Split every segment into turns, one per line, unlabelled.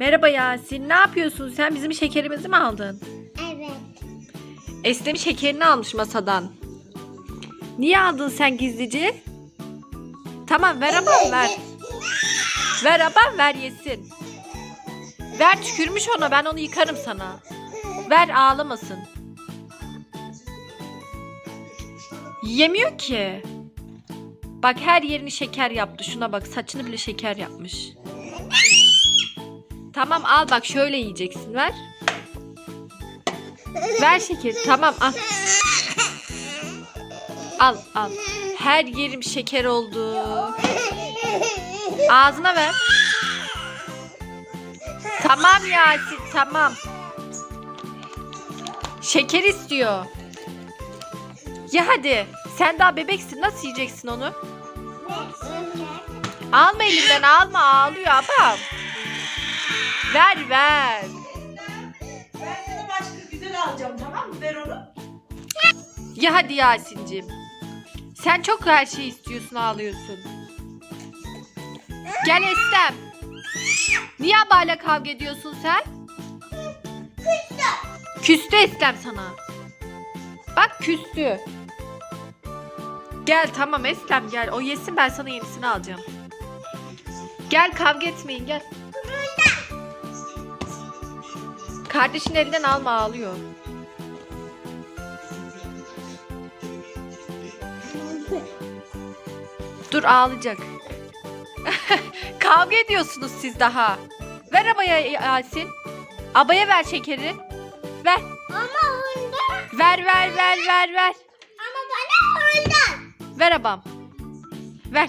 Merhaba Yasin. Ne yapıyorsun sen? Bizim şekerimizi mi aldın?
Evet.
Eslem şekerini almış masadan. Niye aldın sen gizlice? Tamam ver abam ver. Ver abam ver yesin. Ver tükürmüş ona ben onu yıkarım sana. Ver ağlamasın. Yemiyor ki. Bak her yerini şeker yaptı. Şuna bak saçını bile şeker yapmış. Tamam al bak şöyle yiyeceksin ver. Ver şeker. Tamam al. Al al. Her yerim şeker oldu. Ağzına ver. Tamam Yasin tamam. Şeker istiyor. Ya hadi. Sen daha bebeksin. Nasıl yiyeceksin onu? Alma elinden alma ağlıyor abam. Ver ver.
Ben sana başka güzel alacağım tamam mı? Ver onu.
Ya hadi Yasin'cim. Sen çok her şeyi istiyorsun ağlıyorsun. Gel Estem. Niye abayla kavga ediyorsun sen? Küstü. Küstü Estem sana. Bak küstü. Gel tamam Estem gel. O yesin ben sana yenisini alacağım. Gel kavga etmeyin gel. Kardeşin elinden alma ağlıyor. Dur ağlayacak. Kavga ediyorsunuz siz daha. Ver abaya Yasin. Abaya ver şekeri. Ver.
Ama ondan.
Ver ver ver ver ver.
Ama bana ondan.
Ver abam. Ver.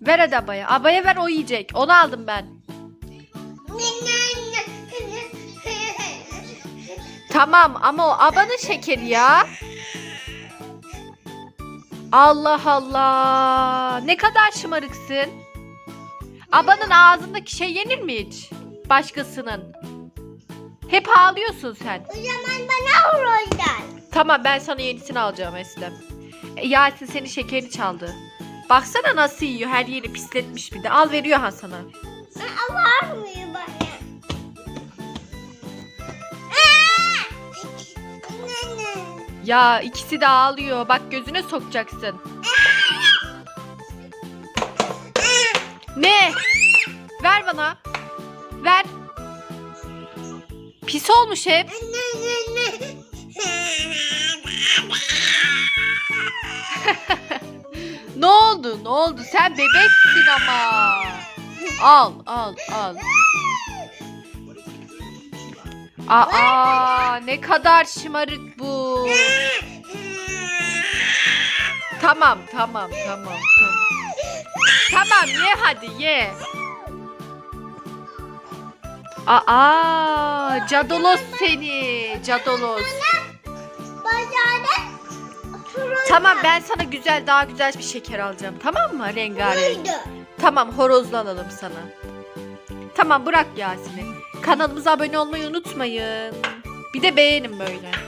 Ver hadi abaya. Abaya ver o yiyecek. Onu aldım ben. Tamam ama o abanın şekeri ya. Allah Allah. Ne kadar şımarıksın. Abanın ağzındaki şey yenir mi hiç? Başkasının. Hep ağlıyorsun sen.
O zaman bana ondan.
Tamam ben sana yenisini alacağım Eslem. E, Yasin senin şekerini çaldı. Baksana nasıl yiyor. Her yeri pisletmiş bir de. Al veriyor ha Ya ikisi de ağlıyor. Bak gözüne sokacaksın. Ne? Ver bana. Ver. Pis olmuş hep. Ne oldu? Ne oldu? Sen bebeksin ama. Al, al, al. Aa, ne kadar şımarık bu. Tamam, tamam, tamam, tamam. Tamam, ye hadi ye. Aa, cadolos seni, cadolos. Tamam ben sana güzel daha güzel bir şeker alacağım. Tamam mı? Rengarenk. Tamam horozlu alalım sana. Tamam bırak Yasin'i. Kanalımıza abone olmayı unutmayın. Bir de beğenin böyle.